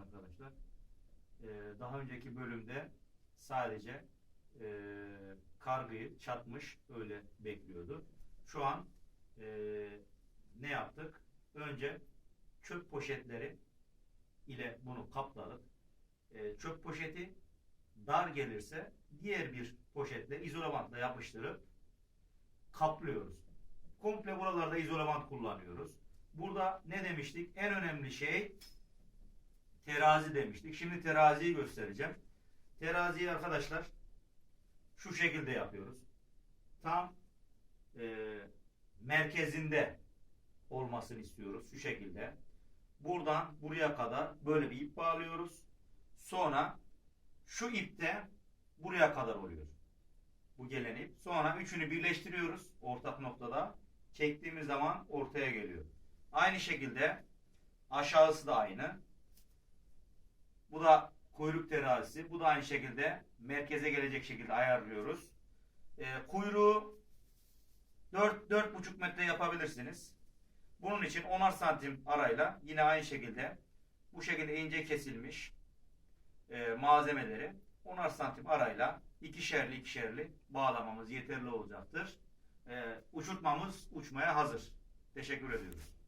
arkadaşlar. Ee, daha önceki bölümde sadece e, kargıyı çatmış öyle bekliyordu. Şu an e, ne yaptık? Önce çöp poşetleri ile bunu kapladık. E, çöp poşeti dar gelirse diğer bir poşetle izolantla yapıştırıp kaplıyoruz. Komple buralarda izolant kullanıyoruz. Burada ne demiştik? En önemli şey terazi demiştik. Şimdi teraziyi göstereceğim. Teraziyi arkadaşlar şu şekilde yapıyoruz. Tam e, merkezinde olmasını istiyoruz. Şu şekilde. Buradan buraya kadar böyle bir ip bağlıyoruz. Sonra şu ipte buraya kadar oluyor. Bu gelen ip. Sonra üçünü birleştiriyoruz ortak noktada. Çektiğimiz zaman ortaya geliyor. Aynı şekilde aşağısı da aynı. Bu da kuyruk terazisi. Bu da aynı şekilde merkeze gelecek şekilde ayarlıyoruz. Ee, kuyruğu 4 4,5 metre yapabilirsiniz. Bunun için 10'ar santim arayla yine aynı şekilde bu şekilde ince kesilmiş e, malzemeleri 10'ar santim arayla ikişerli ikişerli bağlamamız yeterli olacaktır. E, uçurtmamız uçmaya hazır. Teşekkür ediyoruz.